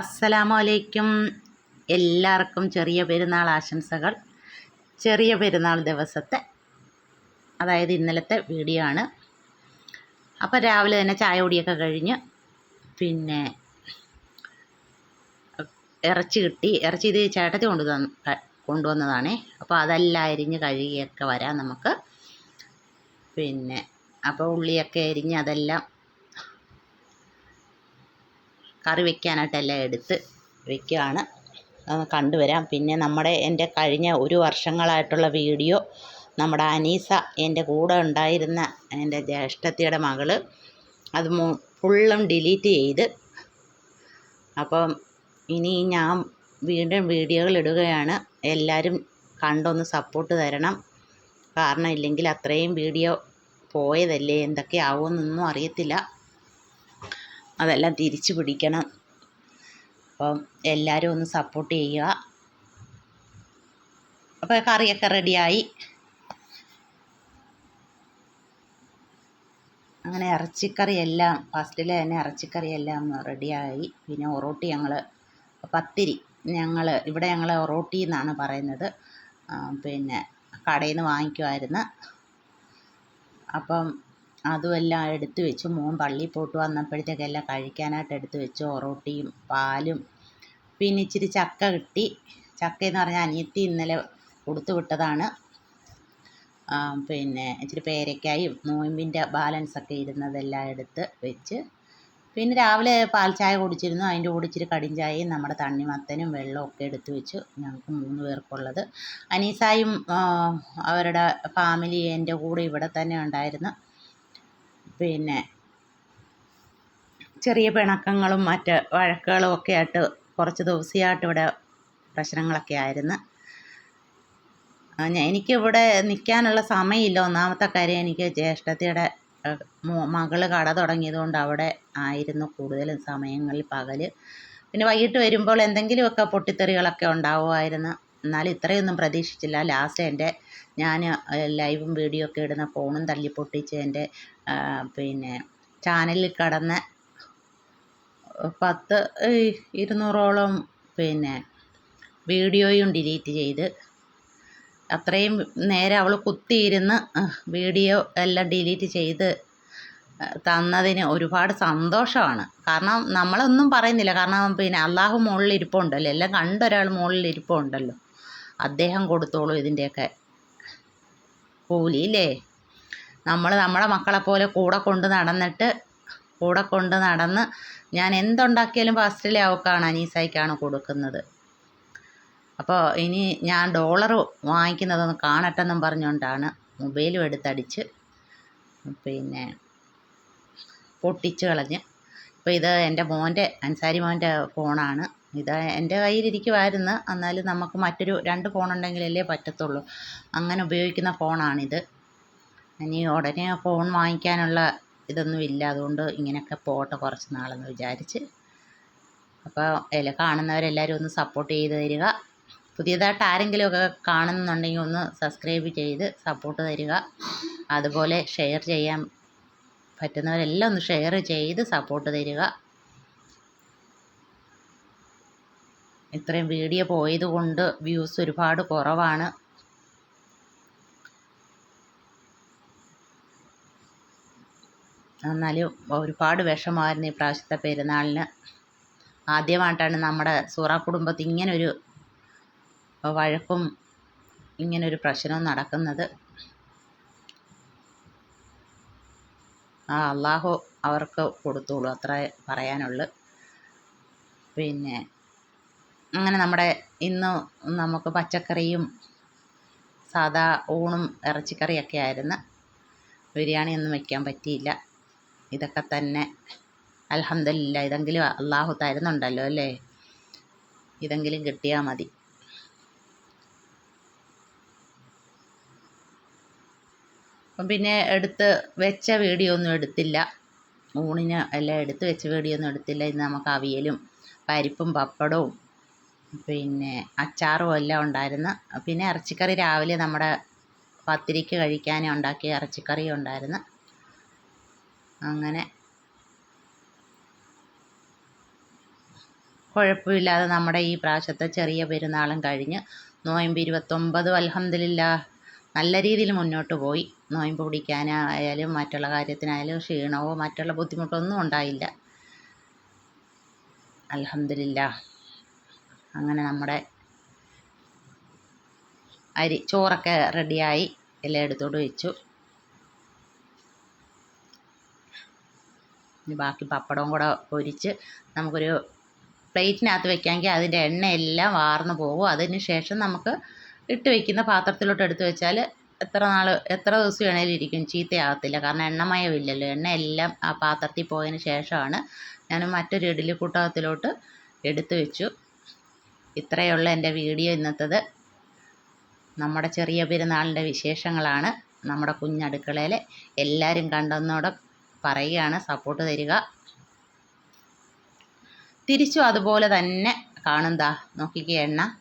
അസ്സലാമു അലൈക്കും എല്ലാവർക്കും ചെറിയ പെരുന്നാൾ ആശംസകൾ. ചെറിയ പെരുന്നാൾ ദിവസത്തെ അതായത് ഇന്നലത്തെ വീഡിയോ ആണ്. അപ്പോൾ രാവിലെ തന്നെ ചായ കുടിയൊക്കെ കഴിഞ്ഞ് പിന്നെ ഇറച്ചി കിട്ടി. ഇറച്ചി ഇത് ചേട്ടത്തി കൊണ്ടു കൊണ്ടുവന്നതാണേ അപ്പോൾ അതെല്ലാം അരിഞ്ഞ് കഴുകിയൊക്കെ വരാം നമുക്ക്. പിന്നെ അപ്പോൾ ഉള്ളിയൊക്കെ അരിഞ്ഞ് അതെല്ലാം കറി വെക്കാനായിട്ടെല്ലാം എടുത്ത് വെക്കുകയാണ് കണ്ടുവരാം. പിന്നെ നമ്മുടെ എന്റെ കഴിഞ്ഞ ഒരു വർഷങ്ങളായിട്ടുള്ള വീഡിയോ നമ്മുടെ അനീസ എന്റെ കൂടെ ഉണ്ടായിരുന്ന എന്റെ ജ്യേഷ്ഠത്തിയുടെ മകൾ അത് ഫുള്ളും ഡിലീറ്റ് ചെയ്ത് അപ്പം ഇനി ഞാൻ വീണ്ടും വീഡിയോകൾ ഇടുകയാണ്. എല്ലാവരും കണ്ടൊന്ന് സപ്പോർട്ട് തരണം. കാരണം ഇല്ലെങ്കിൽ അത്രയും വീഡിയോ പോയതല്ലേ? എന്തൊക്കെ ആവുമെന്നൊന്നും അറിയത്തില്ല. അതെല്ലാം തിരിച്ചു പിടിക്കണം. അപ്പം എല്ലാവരും ഒന്ന് സപ്പോർട്ട് ചെയ്യുക. അപ്പോൾ കറിയൊക്കെ റെഡിയായി അങ്ങനെ ഇറച്ചിക്കറി എല്ലാം ഫസ്റ്റിൽ തന്നെ ഇറച്ചിക്കറി എല്ലാം റെഡിയായി പിന്നെ ഒറോട്ടി ഞങ്ങൾ പത്തിരി ഞങ്ങൾ ഇവിടെ ഞങ്ങൾ ഒറോട്ടി എന്നാണ് പറയുന്നത്. പിന്നെ കടയിൽ നിന്ന് വാങ്ങിക്കുമായിരുന്നു അപ്പം അതുമെല്ലാം എടുത്ത് വെച്ച് മോൻ പള്ളി പോട്ട് വന്നപ്പോഴത്തേക്ക് എല്ലാം കഴിക്കാനായിട്ട് എടുത്ത് വെച്ചു ഒറോട്ടിയും പാലും പിന്നെ ഇച്ചിരി ചക്ക കിട്ടി. ചക്ക എന്ന് പറഞ്ഞാൽ അനിയത്തി ഇന്നലെ കൊടുത്തു വിട്ടതാണ്. പിന്നെ ഇച്ചിരി പേരയ്ക്കായും നോയമ്പിന്റെ ബാലൻസൊക്കെ ഇരുന്നതെല്ലാം എടുത്ത് വെച്ച് പിന്നെ രാവിലെ പാൽ ചായ കുടിച്ചിരുന്നു. അതിന്റെ കൂടെ ഇച്ചിരി കടിഞ്ചായയും നമ്മുടെ തണ്ണിമത്തനും വെള്ളവും ഒക്കെ എടുത്ത് വെച്ചു ഞങ്ങൾക്ക് മൂന്ന് പേർക്കുള്ളത്. അനീസായും അവരുടെ ഫാമിലി എന്റെ കൂടെ ഇവിടെ തന്നെ ഉണ്ടായിരുന്നു. പിന്നെ ചെറിയ പിണക്കങ്ങളും മറ്റ് വഴക്കുകളും ഒക്കെ ആയിട്ട് കുറച്ച് ദിവസമായിട്ട് ഇവിടെ പ്രശ്നങ്ങളൊക്കെ ആയിരുന്നു. ഞാൻ എനിക്കിവിടെ നിൽക്കാനുള്ള സമയമില്ല. ഒന്നാമത്തെ കാര്യം എനിക്ക് ജ്യേഷ്ഠത്തിയുടെ മകൾ കട തുടങ്ങിയതുകൊണ്ട് അവിടെ ആയിരുന്നു കൂടുതലും സമയങ്ങളിൽ പകൽ പിന്നെ വൈകിട്ട് വരുമ്പോൾ എന്തെങ്കിലുമൊക്കെ പൊട്ടിത്തെറികളൊക്കെ ഉണ്ടാവുമായിരുന്നു. എന്നാലും ഇത്രയൊന്നും പ്രതീക്ഷിച്ചില്ല. ലാസ്റ്റ് എന്റെ ഞാൻ ലൈവും വീഡിയോ ഒക്കെ ഇടുന്ന ഫോണും തല്ലി പൊട്ടിച്ച് എന്റെ പിന്നെ ചാനലിൽ കടന്ന് പത്ത് ഇരുന്നൂറോളം പിന്നെ വീഡിയോയും ഡിലീറ്റ് ചെയ്ത് അത്രയും നേരം അവൾ കുത്തിയിരുന്ന് വീഡിയോ എല്ലാം ഡിലീറ്റ് ചെയ്ത് തന്നതിന് ഒരുപാട് സന്തോഷമാണ്. കാരണം നമ്മളൊന്നും പറയുന്നില്ല. കാരണം പിന്നെ അള്ളാഹു മുകളിൽ ഇരിപ്പുണ്ടല്ലോ. എല്ലാം കണ്ടൊരാൾ മുകളിൽ ഇരിപ്പുണ്ടല്ലോ. അദ്ദേഹം കൊടുത്തോളൂ ഇതിന്റെയൊക്കെ. കൂലി ഇല്ലേ നമ്മൾ നമ്മുടെ മക്കളെ പോലെ കൂടെ കൊണ്ട് നടന്നിട്ട് കൂടെ കൊണ്ട് നടന്ന് ഞാൻ എന്തുണ്ടാക്കിയാലും ഫസ്റ്റിലെ അവക്കാണ് അനീസായിക്കാണ് കൊടുക്കുന്നത്. അപ്പോൾ ഇനി ഞാൻ ഡോളർ വാങ്ങിക്കുന്നതൊന്ന് കാണട്ടെന്നും പറഞ്ഞുകൊണ്ടാണ് മൊബൈലും എടുത്തടിച്ച് പിന്നെ പൊട്ടിച്ച് കളഞ്ഞ്. ഇപ്പോൾ ഇത് എന്റെ മോന്റെ അൻസാരി മോന്റെ ഫോണാണ്. ഇത് എന്റെ കയ്യിലിരിക്കുമായിരുന്നു എന്നാലും നമുക്ക് മറ്റൊരു രണ്ട് ഫോൺ ഫോണുണ്ടെങ്കിലല്ലേ പറ്റത്തുള്ളൂ. അങ്ങനെ ഉപയോഗിക്കുന്ന ഫോണാണിത്. ഇനി ഉടനെ ഫോൺ വാങ്ങിക്കാനുള്ള ഇതൊന്നും ഇല്ല അതുകൊണ്ട് ഇങ്ങനെയൊക്കെ പോട്ടെ കുറച്ച് നാളെന്ന് വിചാരിച്ച്. അപ്പോൾ ഇല കാണുന്നവരെല്ലാവരും ഒന്ന് സപ്പോർട്ട് ചെയ്ത് തരിക. പുതിയതായിട്ട് ആരെങ്കിലുമൊക്കെ കാണുന്നുണ്ടെങ്കിൽ ഒന്ന് സബ്സ്ക്രൈബ് ചെയ്ത് സപ്പോർട്ട് തരിക. അതുപോലെ ഷെയർ ചെയ്യാൻ പറ്റുന്നവരെല്ലാം ഒന്ന് ഷെയർ ചെയ്ത് സപ്പോർട്ട് തരിക. ഇത്രയും വീഡിയോ പോയത് കൊണ്ട് വ്യൂസ് ഒരുപാട് കുറവാണ്. എന്നാലും ഒരുപാട് വിഷമമായിരുന്നു ഈ പ്രാവശ്യത്തെ പെരുന്നാളിന്. ആദ്യമായിട്ടാണ് നമ്മുടെ സൂറ കുടുംബത്തിൽ ഇങ്ങനൊരു വഴക്കും ഇങ്ങനൊരു പ്രശ്നവും നടക്കുന്നത്. ആ അള്ളാഹു അവർക്ക് കൊടുത്തോളൂ അത്ര പറയാനുള്ളു. പിന്നെ അങ്ങനെ നമ്മുടെ ഇന്ന് നമുക്ക് പച്ചക്കറിയും സാദാ ഊണും ഇറച്ചിക്കറിയൊക്കെ ആയിരുന്നു ബിരിയാണി ഒന്നും വയ്ക്കാൻ പറ്റിയില്ല. ഇതൊക്കെ തന്നെ അലഹമില്ല ഇതെങ്കിലും അള്ളാഹു തരുന്നുണ്ടല്ലോ അല്ലേ? ഇതെങ്കിലും കിട്ടിയാൽ മതി. പിന്നെ എടുത്ത് വെച്ച വീഡിയോ ഒന്നും എടുത്തില്ല. ഊണിന് എല്ലാം എടുത്ത് വെച്ച വീഡിയോ ഒന്നും എടുത്തില്ല. ഇന്ന് നമുക്ക് അവിയലും പരിപ്പും പപ്പടവും പിന്നെ അച്ചാറും എല്ലാം ഉണ്ടായിരുന്നു. പിന്നെ ഇറച്ചിക്കറി രാവിലെ നമ്മുടെ പത്തിരിക്ക് കഴിക്കാൻ ഉണ്ടാക്കിയ ഇറച്ചിക്കറി ഉണ്ടായിരുന്നു. അങ്ങനെ കുഴപ്പമില്ലാതെ നമ്മുടെ ഈ പ്രാവശ്യത്തെ ചെറിയ പെരുന്നാളും കഴിഞ്ഞ് നോയമ്പ് ഇരുപത്തൊമ്പതും അലഹമില്ല നല്ല രീതിയിൽ മുന്നോട്ട് പോയി. നോയമ്പ് പിടിക്കാനായാലും മറ്റുള്ള കാര്യത്തിനായാലും ക്ഷീണമോ മറ്റുള്ള ബുദ്ധിമുട്ടൊന്നും ഉണ്ടായില്ല. അൽഹംദുലില്ല. അങ്ങനെ നമ്മുടെ അരി ചോറൊക്കെ റെഡിയായി എല്ലാം എടുത്തോണ്ട് വെച്ചു. ഇനി ബാക്കി പപ്പടവും കൂടെ പൊരിച്ച് നമുക്കൊരു പ്ലേറ്റിനകത്ത് വെക്കാമെങ്കിൽ അതിന്റെ എണ്ണയെല്ലാം വാർന്നു പോകും. അതിന് ശേഷം നമുക്ക് ഇട്ട് വെക്കുന്ന പാത്രത്തിലോട്ട് എടുത്ത് വെച്ചാൽ എത്ര നാൾ എത്ര ദിവസം വേണേലും ഇരിക്കും ചീത്തയാകത്തില്ല. കാരണം എണ്ണമയമില്ലല്ലോ. എണ്ണ എല്ലാം ആ പാത്രത്തിൽ പോയതിന് ശേഷമാണ് ഞാൻ മറ്റൊരു ഇഡ്ഡലി കൂട്ടത്തിലോട്ട് എടുത്തു വെച്ചു. ഇത്രയുള്ള എന്റെ വീഡിയോ ഇന്നത്തത്. നമ്മുടെ ചെറിയ പെരുന്നാളിന്റെ വിശേഷങ്ങളാണ്. നമ്മുടെ കുഞ്ഞടുക്കളയിൽ എല്ലാവരും കണ്ടെന്നോടെ പറയുകയാണ് സപ്പോർട്ട് തരിക. തിരിച്ചും അതുപോലെ തന്നെ കാണും ദാ നോക്കിക്കേ എണ്ണ.